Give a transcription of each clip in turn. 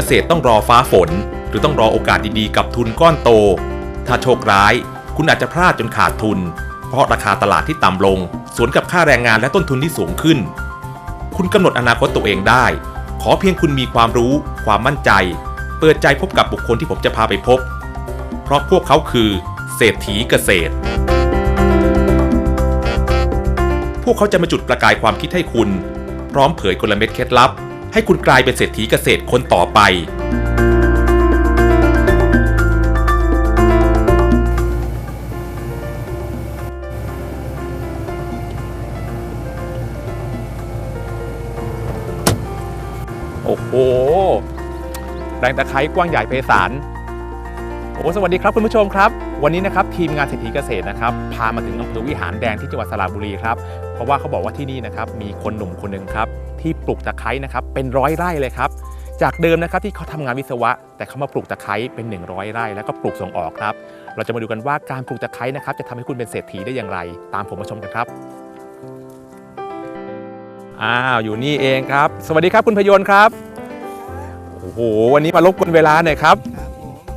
เกษตรต้องรอฟ้าฝน หรือต้องรอโอกาสดีๆกับทุนก้อนโต ถ้าโชคร้าย คุณอาจจะพลาดจนขาดทุน เพราะราคาตลาดที่ต่ำลง สวนกับค่าแรงงานและต้นทุนที่สูงขึ้น คุณกำหนดอนาคตตัวเองได้ ขอเพียงคุณมีความรู้ ความมั่นใจ เปิดใจพบกับบุคคลที่ผมจะพาไปพบ เพราะพวกเขาคือเศรษฐีเกษตร พวกเขาจะมาจุดประกายความคิดให้คุณ พร้อมเผยกลเม็ดเคล็ดลับ ให้คุณกลายเป็นเศรษฐีเกษตรคนต่อไป โอ้โห แรงตะไคร้กว้างใหญ่ไพศาล โอ้สวัสดีครับคุณผู้ชมครับ วันนี้นะครับทีมงานเศรษฐีเกษตรนะครับพามาถึงอำเภอวิหารแดงที่จังหวัดสระบุรีครับเพราะว่าเขาบอกว่าที่นี่นะครับมีคนหนุ่มคนหนึ่งครับที่ปลูกตะไคร้นะครับเป็นร้อยไร่เลยครับจากเดิมนะครับที่เขาทำงานวิศวะ แต่เขามาปลูกตะไคร้เป็น 100 ไร่ แล้วก็ปลูกส่งออกครับ เราจะมาดูกันว่าการปลูกตะไคร้นะครับจะทำให้คุณเป็นเศรษฐีได้อย่างไร ตามผมมาชมกันครับอ้าวอยู่นี่เองครับ สวัสดีครับคุณพยนต์ครับโอ้โหวันนี้มารบกวนเวลาหน่อยครับ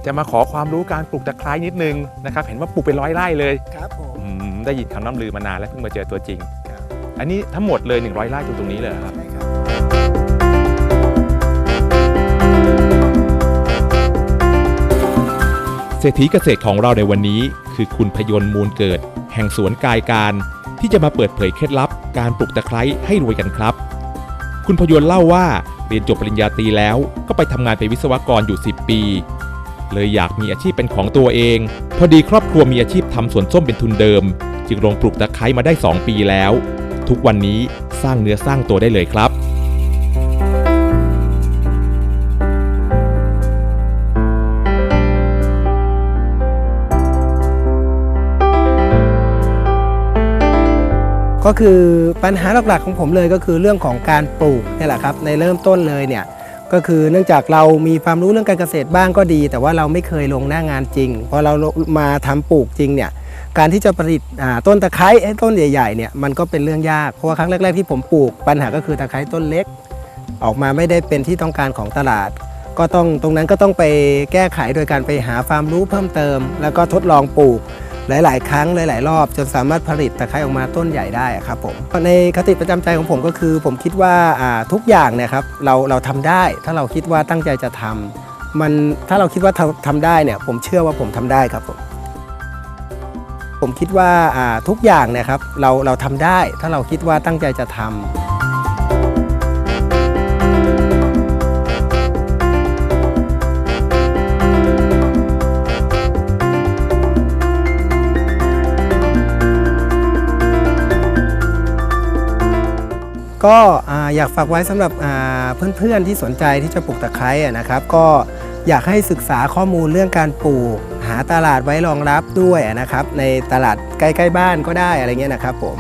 จะมาขอความรู้การปลูกตะไคร้นิดนึงนะครับ เห็นว่าปลูกเป็นร้อยไร่เลยครับผมอืมได้ยินคำน้ำลือมานานแล้วเพิ่งมาเจอตัวจริงครับอันนี้ทั้งหมดเลย 100ไร่อยู่ตรงนี้เลยเหรอครับ ใช่ครับ เศรษฐีเกษตรของเราในวันนี้ คือคุณพยนต์มูลเกิด แห่งสวนกายการ ที่จะมาเปิดเผยเคล็ดลับ การปลูกตะไคร้ให้รวยกันครับ คุณพยนต์เล่าว่าเรียนจบปริญญาตรีแล้วก็ไปทำงานเป็นวิศวกรอยู่ 10 ปี เลยอยากมีอาชีพเป็นของตัวเอง พอดีครอบครัวมีอาชีพทำสวนส้มเป็นทุนเดิม จึงลงปลูกตะไคร้มาได้ 2 ปีแล้ว ทุกวันนี้สร้างเนื้อสร้างตัวได้เลยครับก็คือปัญหาหลักๆของผมเลยก็คือเรื่องของการปลูกนี่แหละครับในเริ่มต้นเลยเนี่ย ก็คือเนื่องจากเรามีความรู้เรื่องการเกษตรบ้างก็ดี แต่ว่าเราไม่เคยลงหน้างานจริงพอเรามาทำปลูกจริงเนี่ยการที่จะผลิตต้นตะไคร้ต้นใหญ่ๆเนี่ยมันก็เป็นเรื่องยากเพราะว่าครั้งแรก ๆที่ผมปลูกปัญหาก็คือตะไคร้ต้นเล็ก ออกมาไม่ได้เป็นที่ต้องการของตลาด ก็ต้องตรงนั้นก็ต้องไปแก้ไขโดยการไปหาความรู้เพิ่มเติม แล้วก็ทดลองปลูก หลาย ๆ ครั้งหลาย ๆ รอบจนสามารถผลิตตะไคร้ออกมาต้นใหญ่ได้ครับผมในคติประจำใจของผมก็คือ ผมคิดว่าทุกอย่างเนี่ยครับเราเราทำได้ ถ้าเราคิดว่าตั้งใจจะทำมันถ้าเราคิดว่าทำได้เนี่ยผมเชื่อว่าผมทำได้ครับผมผมคิดว่าทุกอย่างเนี่ยครับเราเราทำได้ ถ้าเราคิดว่าตั้งใจจะทำ ก็อยากฝากไว้สำหรับเพื่อนๆที่สนใจที่จะปลูกตะไคร้นะครับ ก็อยากให้ศึกษาข้อมูลเรื่องการปลูก หาตลาดไว้รองรับด้วยนะครับ ในตลาดใกล้ๆบ้านก็ได้อะไรเงี้ยนะครับผม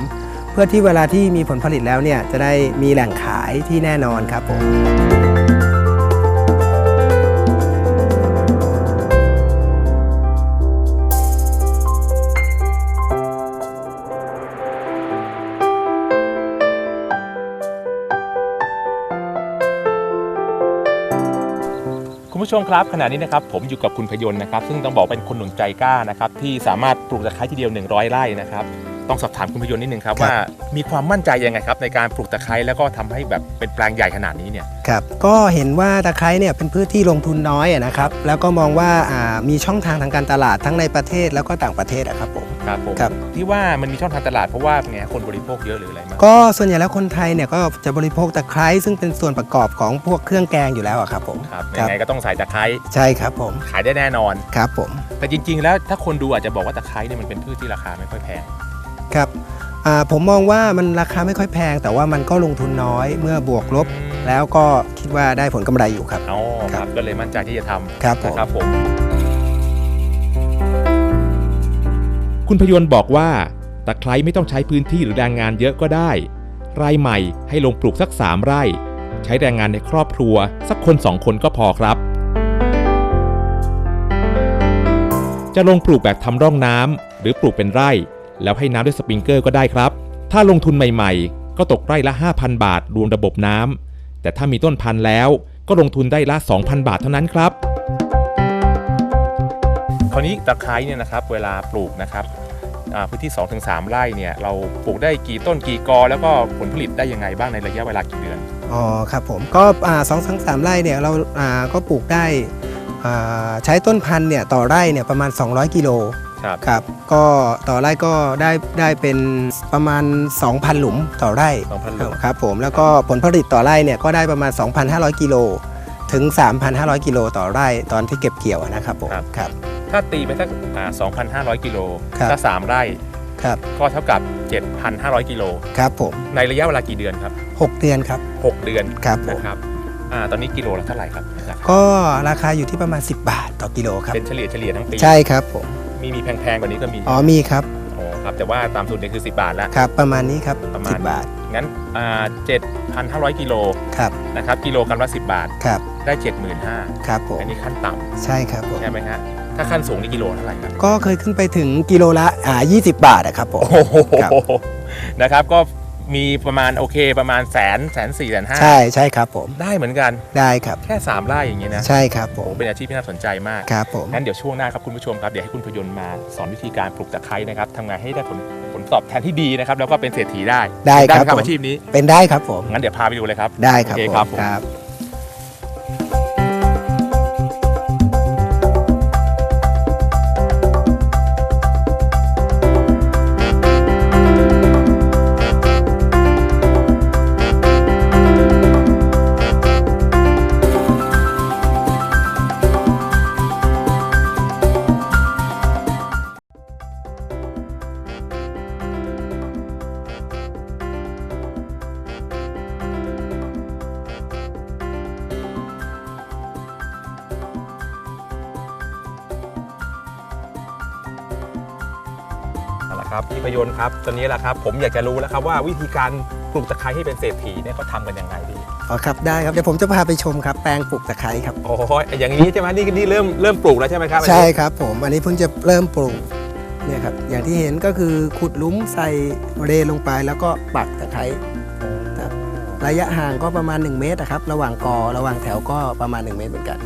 เพื่อที่เวลาที่มีผลผลิตแล้วเนี่ยจะได้มีแหล่งขายที่แน่นอนครับผม ผู้ชมครับขณะนี้นะครับผมอยู่กับคุณพยนต์นะครับ ซึ่งต้องบอกเป็นคนหนุนใจกล้านะครับที่สามารถปลูกตะไคร้ทีเดียว 100 ไร่นะครับต้องสอบถามคุณพยนต์นิดนึงครับครับว่ามีความมั่นใจยังไงครับในการปลูกตะไคร้แล้วก็ทำให้แบบเป็นแปลงใหญ่ขนาดนี้เนี่ยครับก็เห็นว่าตะไคร้เนี่ยเป็นพืชที่ลงทุนน้อยอะนะครับแล้วก็มองว่าอ่ามีช่องทางทางการตลาดทั้งในประเทศแล้วก็ต่างประเทศอะครับผม ครับผมครับ ที่ว่ามันมีช่องทางตลาดเพราะว่าไงคนบริโภคเยอะหรืออะไรมากก็ส่วนใหญ่แล้วคนไทยเนี่ยก็จะบริโภคตะไคร้ซึ่งเป็นส่วนประกอบของพวกเครื่องแกงอยู่แล้วอะครับผมครับครับยังไงก็ต้องใส่ตะไคร้ใช่ครับผมขายได้แน่นอน ครับผม แต่จริง ๆ แล้วถ้าคนดูอาจจะบอกว่าตะไคร้เนี่ยมันเป็นพืชที่ราคาไม่ค่อยแพง ครับอ่าผมมองว่ามันราคาไม่ค่อยแพง แต่ว่ามันก็ลงทุนน้อยเมื่อบวกลบ แล้วก็คิดว่าได้ผลกำไรอยู่ครับ อ๋อคครัรับ บก็เลยมั่นใจที่จะทำครับผม นะครับผม คุณพยนต์บอกว่าตะไคร้ไม่ต้องใช้พื้นที่หรือแรงงานเยอะก็ได้รายใหม่ให้ลงปลูกสัก 3 ไร่ ใช้แรงงานในครอบครัว สักคน 2 คนก็พอครับ จะลงปลูกแบบทำร่องน้ำหรือปลูกเป็นไร่ แล้วให้น้ำด้วยสปริงเกอร์ก็ได้ครับ ถ้าลงทุนใหม่ๆ ก็ตกไร่ละ 5,000 บาท รวมระบบน้ำแต่ถ้ามีต้นพันธุ์แล้วก็ลงทุนได้ละ 2,000 บาทเท่านั้นครับคราวนี้ตะไคร้เนี่ยนะครับ เวลาปลูกนะครับ พื้นที่ 2-3 ไร่เนี่ยเราปลูกได้กี่ต้นกี่กอ แล้วก็ผลผลิตได้ยังไงบ้างในระยะเวลากี่เดือน อ๋อครับผมก็สองสองสามไร่เนี่ยเราอ่าก็ปลูกได้อ่าใช้ต้นพันธุ์เนี่ยต่อไร่เนี่ยประมาณ 200 กิโลครับครับก็ต่อไร่ก็ได้ได้เป็นประมาณ 2,000 หลุมต่อไร่2,000หลุม ครับผมแล้วก็ผลผลิตต่อไร่เนี่ยก็ได้ประมาณ 2,500 กิโลถึง 3,500 กิโลต่อไร่ตอนที่เก็บเกี่ยวนะครับผมครับ ถ้าตีไปสักอ่า2,500 กิโลครับ ถ้า3ไร่ครับก็เท่ากับ 7,500 กิโล ครับผมในระยะเวลากี่เดือนครับ6เดือนครับ6 เดือนครับผมนะครับอ่าตอนนี้กิโลละเท่าไหร่ครับราคาก็ราคาอยู่ที่ประมาณ 10 บาทต่อกิโลครับ เป็นเฉลี่ยเฉลี่ยทั้งปี ใช่ครับผมมีมีแพงๆกว่านี้ก็มี อ๋อมีครับอ๋อ ครับแต่ว่าตามสูตรเนี่ยคือ 10 บาทละ ครับ ประมาณนี้ครับประมาณ10บาท งั้นอ่า7,500กิโลครับ นะครับกิโลกรัมละ10บาท ครับ ได้75,000ครับผมอันนี้ขั้นต่ใช่ครับผมำใช่ไหมฮะถ้าขั้นสูงนี่กิโลเท่าไหร่ครับก็เคยขึ้นไปถึงกิโลละอ่า20 บาทอะครับผม โอ้โหครับ นะครับก็ มีประมาณโอเคประมาณแสนแสนสี่แสนห้าใช่ใช่ครับผมได้เหมือนกันได้ครับแค่ 3ไร่อย่างเงี้ยนะ ใช่ครับผโอ้มโหเป็นอาชีพที่น่าสนใจมากครับผมงั้นเดี๋ยวช่วงหน้าครับคุณผู้ชมครับ เดี๋ยวให้คุณพยนต์มาสอนวิธีการปลูกตะไคร้นะครับทำไงให้ได้ผลผลตอบแทนที่ดีนะครับ แล้วก็เป็นเศรษฐีได้ได้ได้คไหรัมบครับผมอาชีพนี้ เป็นได้ครับผมงั้นเดี๋ยวพาไปดูเลยครับ ได้ครับโอเคผมครับผม ครับ นต์ครับตอนนี้แหละครับ ผมอยากจะรู้แล้วครับว่าวิธีการปลูกตะไคร้ให้เป็นเศรษฐีเนี่ยเขาทำกันยังไงดีอ๋อครับได้ครับเดี๋ยวผมจะพาไปชมครับแปลงปลูกตะไคร้ครับโอ้โหอย่างนี้ใช่ไหมนี่นี่เริ่มเริ่มปลูกแล้วใช่ไหมครับใช่ครับ ผมอันนี้เพิ่งจะเริ่มปลูกเนี่ยครับอย่างที่เห็นก็คือขุดหลุมใส่เรลงไปแล้วก็ปักตะไคร้ครับระยะห่างก็ประมาณ 1 เมตรนะครับระหว่างกอระหว่างแถวก็ประมาณ 1 เมตรเหมือนกัน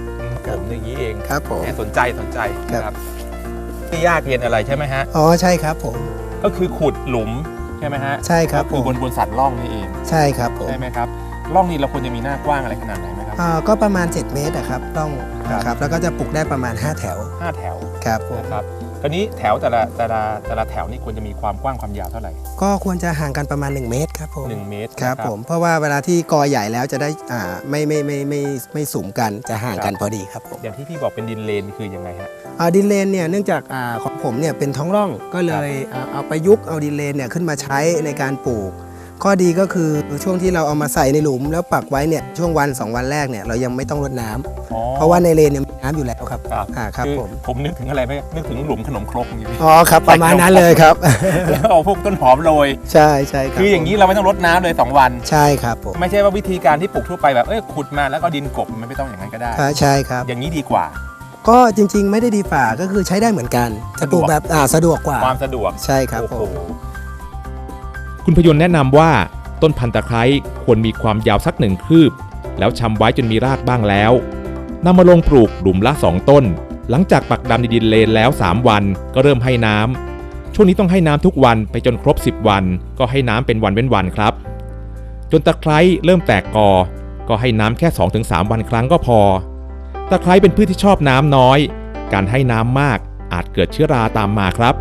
ผมอย่างนี้เองครับผมแหมสนใจสนใจครับที่ยากเย็นอะไรใช่ไหมฮะ อ๋อ ใช่ครับผม ก็คือขุดหลุมใช่ไหมฮะใช่ครับก็ผคือมบนบนสัตว์ร่องนี่เองใช่ครับผมใช่ไหมครับร่องนี้เราควรจะมีหน้ากว้างอะไรขนาดไหนไหมครับอ่าก็ประมาณ 7 เมตรนะครับต้องครับ ครับแล้วก็จะปลูกได้ประมาณ 5 แถวห้าแถวครับผม นะครับค ราวนี้แถวแต่ละแต่ละแต่ละแถวนี่ควรจะมีความกว้างความยาวเท่าไหร่ ก็ควรจะห่างกันประมาณ 1 เมตรครับผมหนึ่งเมตรครับนะผมเพราะว่าเวลาที่กอใหญ่แล้วจะได้อ่าไม่ไม่ไม่ไม่ไม่ไม่สูงกันจะห่างกันพอดีครับผมอย่างที่พี่บอกเป็นดินเลนคือยังไงฮะอ่าดินเลนเนี่ยเนื่องจากอาของผมเนี่ยเป็นท้องร่องก็เลยอ่าเอาประยุกต์เอาดินเลนเนี่ยขึ้นมาใช้ในการปลูก ข้อดีก็คือช่วงที่เราเอามาใส่ในหลุม แล้วปักไว้เนี่ยช่วงวัน 2 วันแรกเนี่ยเรายังไม่ต้องรดน้ำอ๋อเพราะว่าในเลนเนี่ยมีน้ำอยู่แล้วครับครับอ่าครับคือผมผมนึกถึงอะไรไหมนึกถึงหลุมขนมครกอย่างนี้ อ๋อครับประมาณนั้นเลยครับ แล้วเอาพวกต้นหอมโรย ใช่ใช่ครับคืออย่างนี้เราไม่ต้องรดน้ำเลย 2 วัน ใช่ครับผมไม่ใช่ว่าวิธีการที่ปลูกทั่วไปแบบเอ้ยขุดมาแล้วก็ดินกบมันไม่ต้องอย่างนั้นก็ได้อ่าใช่ครับ อย่างนี้ดีกว่า ก็จริงๆ ไม่ได้ดีฝ่าก็คือใช้ได้เหมือนกันจะปลูกแบบอ่าสะดวกกว่า ความสะดวกใช่ครับผโอ้มโห คุณพยนต์แนะนำว่าต้นพันธุ์ตะไคร้ควรมีความยาวสักหนึ่งคืบ แล้วชำไว้จนมีรากบ้างแล้วนำมาลงปลูกหลุมละ 2 ต้น หลังจากปักดำในดินเลนแล้ว 3 วันก็เริ่มให้น้ำช่วงนี้ต้องให้น้ำทุกวันไปจนครบ 10 วัน ก็ให้น้ำเป็นวันเว้นวันครับ จนตะไคร้เริ่มแตกกอ ก็ให้น้ำแค่ 2-3 วันครั้งก็พอ ตะไคร้เป็นพืชที่ชอบน้ำน้อย การให้น้ำมากอาจเกิดเชื้อราตามมาครับ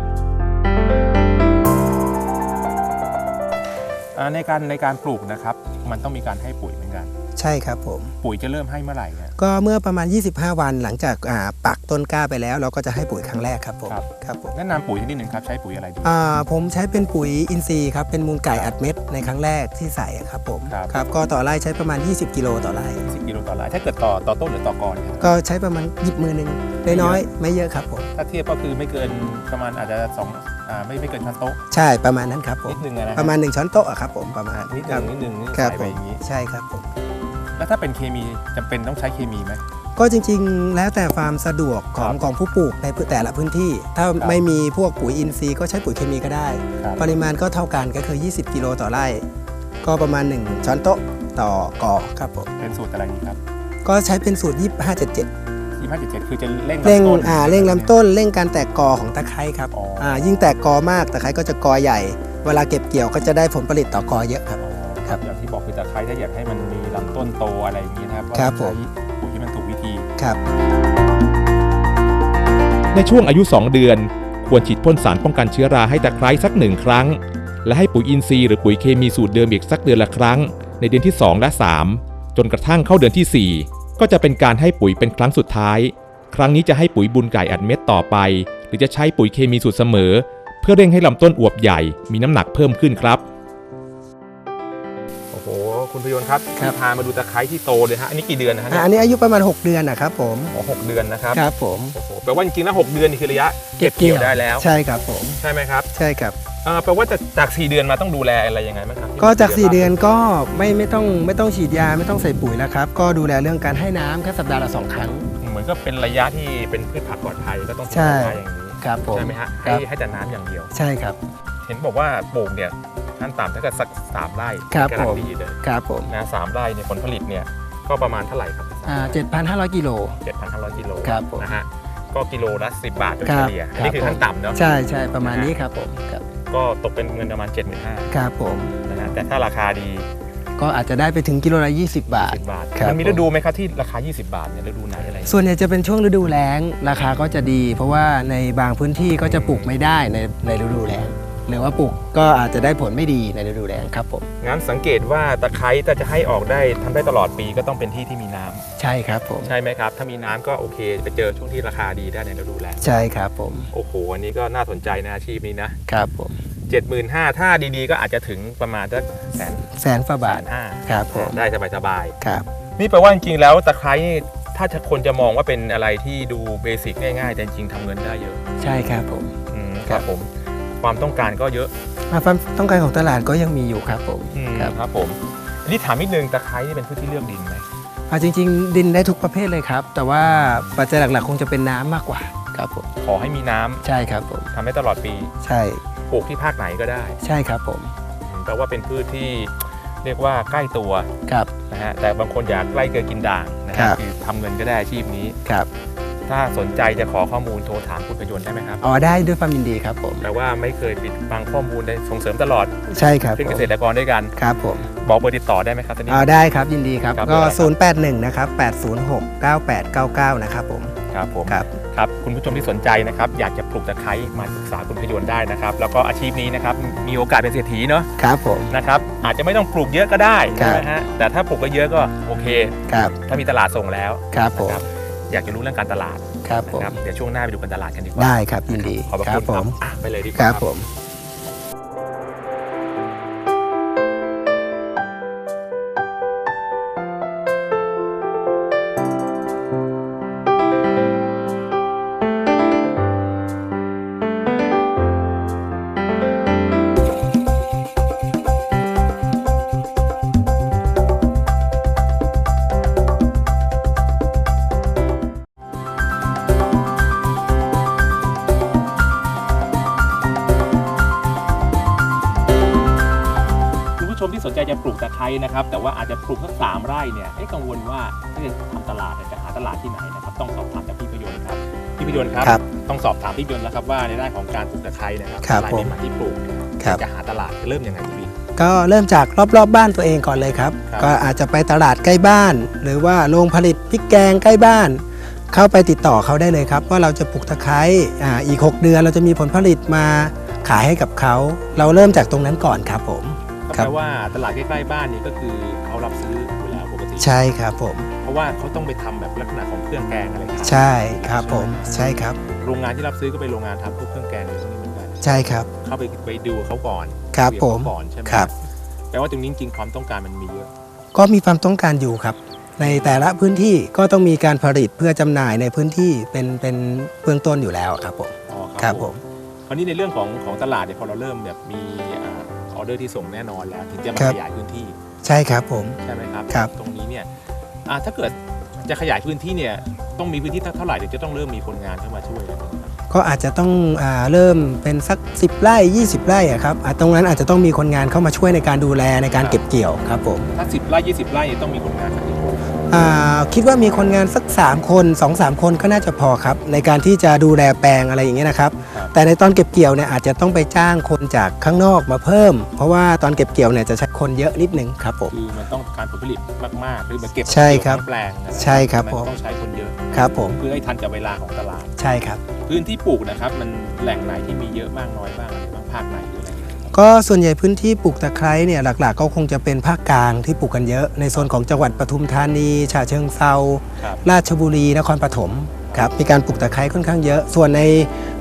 ในการในการปลูกนะครับ มันต้องมีการให้ปุ๋ยเหมือนกัน ใช่ครับผม ปุ๋ยจะเริ่มให้เมื่อไหร่ฮะก็เมื่อประมาณ 25 วันหลังจากอ่าปักต้นกล้าไปแล้ว เราก็จะให้ปุ๋ยครั้งแรกครับผมครับครับผมแนะนำปุ๋ยที่นิดหนึ่งครับใช้ปุ๋ยอะไรดีอ่าผมใช้เป็นปุ๋ยอินทรีย์ครับเป็นมูลไก่อัดเม็ดในครั้งแรกที่ใส่อะครับผมครับครับก็ต่อไร่ใช้ประมาณ 20 กิโลต่อไร่10กิโลต่อไร่ถ้าเกิดต่อต่อต้นหรือต่อกอนเนี่ยก็ใช้ประมาณหยิบมือหนึ่งน้อยๆไม่เยอะครับผมถ้าเทียบก็คือไม่เกินประมาณอาจจะสองอ่าไม่ไม่เกินช้อนโต๊ะใช่ประมาณนั้นครับผมนิดนึงอะนะฮประมาณ1ช้อนโต๊ะอะครับผมประมาณนิดคนึรับงนิดนึงนี่ครับใส่ผไปมอย่างนี้ใช่ครับผม แล้วถ้าเป็นเคมีจำเป็นต้องใช้เคมีไหม ก็จริงๆ แล้วแต่ความสะดวกของครับของผู้ปลูกในแต่ละพื้นที่ ถ้าครับไม่มีพวกปุ๋ยอินทรีย์ก็ใช้ปุ๋ยเคมีก็ได้ ครับ ปริมาณก็เท่ากันก็คือ 20 กิโลต่อไร่ ก็ประมาณ 1 ช้อนโต๊ะต่อกอครับผมเป็นสูตรอะไรดีครับก็ใช้เป็นสูตร 2577 ยี่ห้าเจ็ดเจ็ดคือจะเร่งเร่งลำต้น อ่าเร่งลำต้นเร่งการแตกกอของตะไคร้ครับอ๋ออ่่ายิ่งแตกกอมากตะไคร้ก็จะกอใหญ่ เวลาเก็บเกี่ยวก็จะได้ผลผลิตต่อกอเยอะครับ ครับอย่างที่บอกคือตะไคร้ถ้าอยากให้มันมีลำต้นโตอะไรอย่างนี้นะครับก็ครับผมใช้ปุ๋ยที่มันถูกวิธี ครับ ในช่วงอายุ 2 เดือน ควรฉีดพ่นสารป้องกันเชื้อราให้ตะไคร้สักหนึ่งครั้ง และให้ปุ๋ยอินทรีย์หรือปุ๋ยเคมีสูตรเดิมอีกสักเดือนละครั้ง ในเดือนที่ 2 และ 3 จนกระทั่งเข้าเดือนทีสี่4 ก็จะเป็นการให้ปุ๋ยเป็นครั้งสุดท้าย ครั้งนี้จะให้ปุ๋ยบุญไก่อัดเม็ดต่อไป หรือจะใช้ปุ๋ยเคมีสูตรเสมอ เพื่อเร่งให้ลำต้นอวบใหญ่มีน้ำหนักเพิ่มขึ้นครับโอ้โห คุณพยนต์ครับครับพามาดูตะไคร้ที่โตเลยฮะอันนี้กี่เดือนนะฮะอ่าอันนี้อายุประมาณ 6 เดือนนะครับผมอ๋อหกเดือนนะครับครับผมโอ้โหแปลว่าจริงๆแล้วหกเดือนนี่คือระยะเก็บเกี่ยวได้แล้ว ใช่ครับผมใช่ไหมครับ ใช่ครับเอ่อแปลว่าจากจากสี่เดือนมาต้องดูแลอะไรยังไงบ้างครับ ก็จาก 4 เดือนก็ไม่ไม่ต้องไม่ต้องฉีดยาไม่ต้องใส่ปุ๋ยแล้วครับ ก็ดูแลเรื่องการให้น้ำแค่สัปดาห์ละสองครั้ง เหมือนก็เป็นระยะที่เป็นพืชผักปลอดภัยก็ต้องใช่ดูแลอย่างนี้ครับผมใช่ไหมฮะครัให้บให้แต่น้ำอย่างเดียว ใช่ครับ เห็นบอกว่าปลูกเนี่ย ขั้นต่ำถ้าเกิดสักสามไร่ครับกำลัผงมดีเลยครับผมนะสามไร่เนี่ยผลผลิตเนี่ยก็ประมาณเท่าไหร่ครับอ่า7,500กิโลเจ็ดพันห้าร้อยกิโลครับผมนะฮะก็กิโลละสิบบาทโดยครัเฉบลี่ยอันครันี้บคือขั้นต่ำเนาะใช่ใช่ประมาณนี้ครับผมครับก็ตกเป็นเงินประมาณ7 5 0 0 0ครับผมนะฮะแต่ถ้าราคาดีก็อาจจะได้ไปถึงกิโลละ 20 บาท10บาทครับมันมีผมฤดูไหมครับที่ราคา 20 บาทเนี่ยฤดูไหนอะไร ส่วนใหญ่จะเป็นช่วงฤดูแล้งราคาก็จะดี เพราะว่าในบางพื้นที่ก็จะปลูกไม่ได้ในในฤดูแล้ง หรือว่าปลูกก็อาจจะได้ผลไม่ดีในฤดูแล้งครับผมงั้นสังเกตว่าตะไคร้ถ้าจะให้ออกได้ทำได้ตลอดปีก็ต้องเป็นที่ที่มีน้ำใช่ครับผมใช่ไหมครับ ถ้ามีน้ำก็โอเคไปเจอช่วงที่ราคาดีได้ในฤดูแล้งใช่ครับผมโอ้โหอันนี้ก็น่าสนใจนะอาชีพนี้นะครับผม75,000ถ้าดีๆ ก็อาจจะถึงประมาณสักแสนแสนฝ่าแสบาทนห้าครับผมได้สบายครับๆนี่แปลว่าจริงๆแล้วตะไคร้นี่ถ้าคนจะมองว่าเป็นอะไรที่ดูเบสิกง่ายๆ แต่จริงๆทำเงินได้เยอะ ใช่ครับผมอืมครับผม ความต้องการก็เยอะอ่าความต้องการของตลาดก็ยังมีอยู่ครับผมอืมครับครับผมอันนี้ถามนิดนึงตะไคร้นี่เป็นพืชที่เลือกดินไหมอ่าจริง ๆ ดินได้ทุกประเภทเลยครับ แต่ว่าปัจจัยหลักๆ คงจะเป็นน้ำมากกว่าครับผมขอให้มีน้ำใช่ครับผมทำได้ตลอดปี ใช่ปลูกที่ภาคไหนก็ได้ ใช่ครับผมอืมแปลว่าเป็นพืชที่เรียกว่าใกล้ตัวครับนะฮะแต่บางคนอยากใกล้เกินกินด่างนะครัฮะบคือทำเงินก็ได้อาชีพนี้ครับ ถ้าสนใจจะขอข้อมูลโทรถามคุณประยนต์ได้ไหมครับ อ๋อได้ด้วยความยินดีครับผม แต่ว่าไม่เคยปิดบังข้อมูลได้ส่งเสริมตลอดใช่ครับเป็นผเกมษตรกรด้วยกัน ครับผม บอกเบอร์ติดต่อได้ไหมครับตอนนี้อ่าได้ครับยินดีครับ ครับก็เบอร์อะไรครับ 081 นะครับ 806 9899 นะครับผม ครับผม ครับ ครับคุณผู้ชมที่สนใจนะครับอยากจะปลูกตะไคร้มาปรึกษาคุณพยนต์ได้นะครับ แล้วก็อาชีพนี้นะครับมีโอกาสเป็นเศรษฐีเนาะครับผม นะครับอาจจะไม่ต้องปลูกเยอะก็ได้ครับใช่ไหมฮะแต่ถ้าปลูกก็เยอะก็โอเค ครับ ถ้ามีตลาดส่งแล้วครับผม นะครับ อยากจะรู้เรื่องการตลาดครับผม นะครับเดี๋ยวช่วงหน้าไปดูการตลาดกันดีกว่าได้ครับยินดีขอบพระครัคุบณผครับมอะไปเลยดีกคว่ารับผม สนใจจะปลูกตะไคร้นะครับ แต่ว่าอาจจะปลูกสักสามไร่เนี่ยเอ๊ะกังวลว่าถ้าจะทำตลาดเนี่ยจะหาตลาดที่ไหนนะครับ ต้องสอบถามจากพี่ประยนต์ครับพี่ประยนต์ครับ ครับต้องสอบถามพี่ประยนต์แล้วครับว่าในด้านของการปลูกตะไคร้นะครับครับรายผมใหม่ๆที่ปลูกเนี่ยครับ จะหาตลาดจะเริ่มยังไงพี่ ก็เริ่มจากรอบๆบบ้านตัวเองก่อนเลยครับ ครับ ก็อาจจะไปตลาดใกล้บ้าน หรือว่าโรงผลิตพริกแกงใกล้บ้าน เข้าไปติดต่อเขาได้เลยครับ ว่าเราจะปลูกตะไคร้อ่าอีก 6 เดือนเราจะมีผลผลิตมาขายให้กับเขา เราเริ่มจากตรงนั้นก่อนครับผมก็ครั แปบลว่าตลาดใกล้ๆบ้านนี่ก็คือเขารับซื้ออยู่แล้วปกติใช่ครับผม เพราะว่าเขาต้องไปทำแบบลักษณะของเครื่องแกงอะไรขายใช่ครับผมใช่ครับ โรงงานที่รับซื้อก็เป็นโรงงานทำพวกเครื่องแกงอะไรพวกนี้เหมือนกันใช่ครับ เข้าไปไปดูเขาก่อนครับคุยผกับมเขาก่อนใช่ไหมครับแปลว่าตรงนี้จริงๆความต้องการมันมีเยอะก็มีความต้องการอยู่ครับ ในแต่ละพื้นที่ก็ต้องมีการผลิตเพื่อจำหน่ายในพื้นที่เป็นเป็นเบื้องต้นอยู่แล้วครับผมอ๋อครับผมคราวนี้ในเรื่องของของตลาดเนี่ยพอเราเริ่มแบบมี อ่าออเดอร์ที่ส่งแน่นอนแล้วถึงจะมาขยายพื้นที่ใช่ครับผมใช่ไหมครับครับ ตรงนี้เนี่ยอ่าถ้าเกิดจะขยายพื้นที่เนี่ยต้องมีพื้นที่เท่าไหร่ถึงจะต้องเริ่มมีคนงานเข้ามาช่วยนะครับก็อาจจะต้องอาเริ่มเป็นสัก 10 ไร่ 20 ไร่อะครับอ่าตรงนั้นอาจจะต้องมีคนงานเข้ามาช่วยในการดูแลในการเก็บเกี่ยวครับผมถ้า 10 ไร่ 20 ไร่เนี่ยต้องมีคนงานสักกี่ คนอ่าคิดว่ามีคนงานสัก 3 คน 2-3 คนก็น่าจะพอครับ ในการที่จะดูแลแปลงอะไรอย่างเงี้ยนะครับครับ แต่ในตอนเก็บเกี่ยวเนี่ยอาจจะต้องไปจ้างคนจากข้างนอกมาเพิ่ม เพราะว่าตอนเก็บเกี่ยวเนี่ยจะใช้คนเยอะนิดนึงครับผมคือมันต้องการผลผลิตมากๆคือมาเก็บใช่ครับทั้งแปลงนะใช่ครับมันผมต้องใช้คนเยอะครับผมเพื่อให้ทันกับเวลาของตลาดใช่ครับ พื้นที่ปลูกนะครับมันแหล่งไหนที่มีเยอะมากน้อยบ้างอะไรบ้างภาคไหน ก็ส่วนใหญ่พื้นที่ปลูกตะไคร้เนี่ยหลักๆ ก็คงจะเป็นภาคกลางที่ปลูกกันเยอะ ในโซนของจังหวัดปทุมธานีฉะเชิงเซาครับราชบุรีนครปฐมครับมีการปลูกตะไคร้ค่อนข้างเยอะ ส่วนใน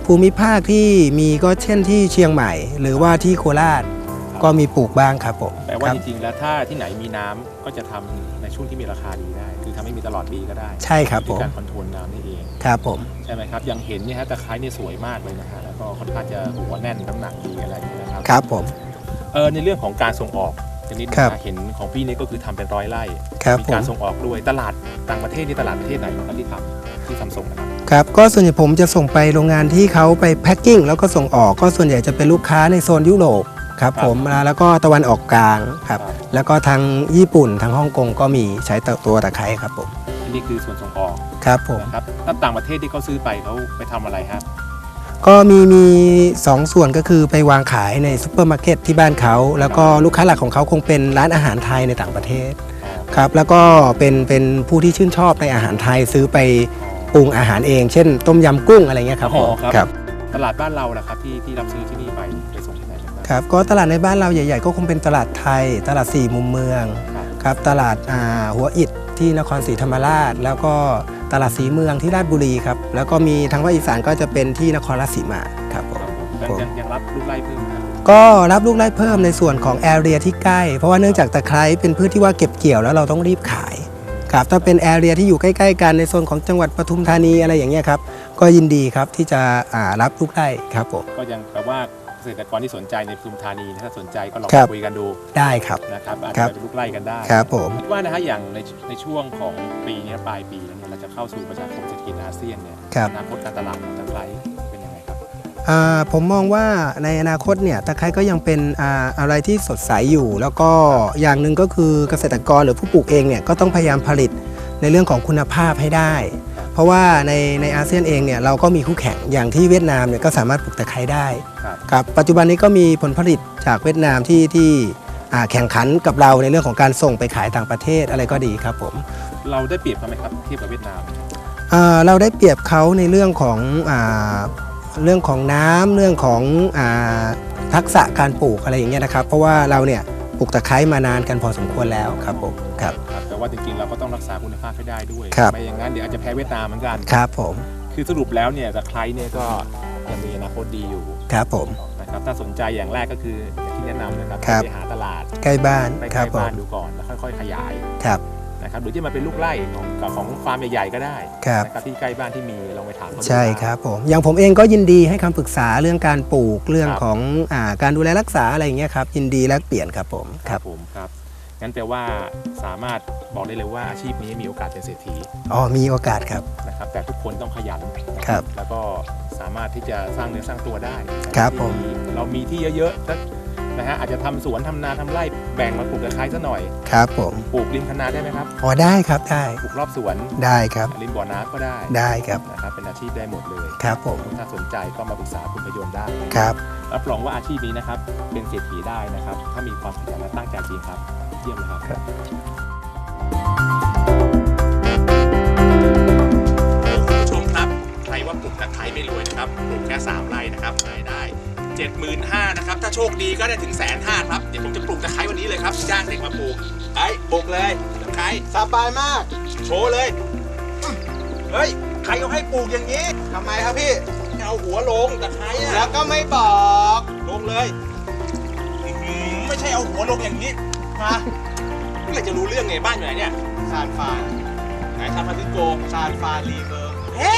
ภูมิภาคที่มีก็เช่นที่เชียงใหม่ หรือว่าที่โคราชก็มีปลูกบ้างครับผมแปลคว่ารับจริงๆแล้วถ้าที่ไหนมีน้ำก็จะทำในช่วงที่มีราคาดีได้ คือทำให้มีตลอดปีก็ได้ ใช่ครับวิผธีมการคอนโทรลน้ำนี่เอง ครับผม ใช่ไหมครับอย่างเห็นเนี่ยฮะตะไคร้เนี่ยสวยมากเลยนะฮะแล้วก็ค่อนข้างจะหัวแน่นน้ำหนักดีอะไรอย่างเงี้ยนะครับครับผม เออในเรื่องของการส่งออกชนิดครับนะเห็นของพี่นี่ก็คือทำเป็นร้อยไร่ครับมีผการมส่งออกด้วยตลาดต่างประเทศนี่ตลาดประเทศไหนครับที่ทำที่ทำส่งนะครับ ครับก็ส่วนใหญ่ผมจะส่งไปโรงงานที่เขาไปแพ็คกิ้งแล้วก็ส่งออกก็ส่วนใหญ่จะเป็นลูกค้าในโซนยุโรปครับผมแล้วก็ตะวันออกกลางครับ แล้วก็ทางญี่ปุ่นทางฮ่องกงก็มีใช้ตัวตะไคร้ครับผม อันนี้คือส่วนส่งออก ครับผม นะครับถ้าต่างประเทศที่เขาซื้อไปเขาไปทำอะไรครับก็มีมีสองส่วนก็คือไปวางขายในซูเปอร์มาร์เก็ตที่บ้านเขา แล้วก็ลูกค้าหลักของเขาคงเป็นร้านอาหารไทยในต่างประเทศครับแล้วก็เป็นเป็นผู้ที่ชื่นชอบในอาหารไทยซื้อไปปรุงอาหารเอง เช่น ต้มยำกุ้งอะไรเงี้ยครับอ๋ผอมครับครับ ตลาดบ้านเราล่ะครับที่ที่รับซื้อที่นี่ไปไปส่งที่ไหนกันบ้างครับก็ตลาดในบ้านเราใหญ่ ๆ ก็คงเป็นตลาดไทย ตลาดสี่มุมเมืองครับครับตลาดอ่าหัวอิฐที่นครศรีธรรมราช แล้วก็ ตลาดสีเมืองที่ราชบุรีครับ แล้วก็มีทางภาคอีสานก็จะเป็นที่นครราชสีมาครับผมครับผมยังยังยังรับลูกไล่เพิ่มนะครับก็รับลูกไล่เพิ่มในส่วนของแอเรียที่ใกล้ เพราะว่าเนื่องจากตะไคร้เป็นพืชที่ว่าเก็บเกี่ยวแล้วเราต้องรีบขายครับถ้าเป็นแอเรียที่อยู่ใกล้ๆ กันในโซนของจังหวัดปทุมธานีอะไรอย่างเงี้ยครับ ก็ยินดีครับที่จะอ่ารับลูกไล่ครับผมก็ยังแปลว่าเก ษตรกรที่สนใจในปทุมธานีถ้าสนใจก็ลองครับ คุยกันดูได้ครับ นะครับอาจครัจะบ เป็นลูกไล่กันได้ครับผม คิดว่านะฮะอย่างในในช่วงของปีเนี้ยปลายปีแล้วเนี่ยเราจะเข้าสู่ประชาคมเศรษฐกิจอาเซียนเนี่ยครับ อนาคตการตลาดของตะไคร้เป็นยังไงครับ อ่าผมมองว่าในอนาคตเนี่ยตะไคร้ก็ยังเป็นอ่าอะไรที่สดใสอยู่ แล้วก็อย่างหนึ่งก็คือเกษตรกรหรือผู้ปลูกเองเนี่ยก็ต้องพยายามผลิตในเรื่องของคุณภาพให้ได้ เพราะว่าในในอาเซียนเองเนี่ยเราก็มีคู่แข่งอย่างที่เวียดนามเนี่ยก็สามารถปลูกตะไคร้ได้ครับครับปัจจุบันนี้ก็มีผลผลิตจากเวียดนามที่ที่อ่าแข่งขันกับเราในเรื่องของการส่งไปขายต่างประเทศอะไรก็ดีครับผมเราได้เปรียบเขาไหมครับเทียบกับเวียดนาม อ่าเราได้เปรียบเขาในเรื่องของอาเรื่องของน้ำเรื่องของอาทักษะการปลูกอะไรอย่างเงี้ยนะครับ เพราะว่าเราเนี่ยปลูกตะไคร้มานานกันพอสมควรแล้วครับผมครับครับแต่ ว่าจริงๆเราก็ต้องรักษาคุณภาพให้ได้ด้วยครับ ไม่อย่างนั้นเดี๋ยวอาจจะแพ้เวียดนามเหมือนกันครับผมคือสรุปแล้วเนี่ยตะไคร้เนี่ยก็ยังมีอนาคตดีอยู่ครับผม นะครับถ้าสนใจอย่างแรกก็คืออย่างที่แนะนำนะครับครับ ไปหาตลาดใกล้บ้านไปคใกรัล้บผบ้ามนดูก่อนแล้วค่อย ๆ ขยายครับนะครับหรือจะมาเป็นลูกไร่ของกับของฟาร์มใหญ่ๆก็ได้ครับ นะครับที่ใกล้บ้านที่มีลองไปถามเขาดู ใช่ได้ครับผมอย่างผมเองก็ยินดีให้คำปรึกษาเรื่องการปลูกเรื่องครับ ของอาการดูแลรักษาอะไรอย่างเงี้ยครับยินดีแลกเปลี่ยนครับผมครับผมครับ งั้นแปลว่าสามารถบอกได้เลยว่าอาชีพนี้มีโอกาสเป็นเศรษฐีอ๋อมีโอกาสครับนะครับ แต่ทุกคนต้องขยันนะครับ แล้วก็สามารถที่จะสร้างเนื้อสร้างตัวได้ครับผมเรามีที่เยอะๆสักนะฮะอาจจะทำสวนทำนาทำไร่แบ่งมาปลูกตะไคร้ซะหน่อยครับผมปลูกริมคะนาได้ไหมครับอ๋อได้ครับได้ปลูกรอบสวนได้ครับริมบ่อน้ำก็ได้ได้ครับนะครับเป็นอาชีพได้หมดเลยครับผมถ้าสนใจก็มาปรึกษาคุณพยนต์ได้ครับรับรองว่าอาชีพนี้นะครับเป็นเศรษฐีได้นะครับ ถ้ามีความขยันและตั้งใจจริงครับ เยี่ยมเลยครับครับคุณผู้ชมครับ ใครว่าปลูกตะไคร้ไม่รวยนะครับปลูกแค่3ไร่นะครับรายได้75,000นะครับ ถ้าโชคดีก็ได้ถึงแสนห้าครับ เดี๋ยวผมจะปลูกตะไคร้วันนี้เลยครับจ้างเด็กมาปลูกไอ้ปลูกเลยตะไคร้สบายมาก โชว์เลย เฮ้ย ใครเขาให้ปลูกอย่างนี้ทำไมครับพี่ เอาหัวลงตะไคร้อะแล้วก็ไม่บอก ลงเลยอื้อหือไม่ใช่เอาหัวลงอย่างนี้ ฮะเมื่อไหร่จะรู้เรื่องไงบ้านอยู่ไหนเนี่ยซานฟานไหนซานฟรานซิสโกซานฟานรีเบอร์เฮ้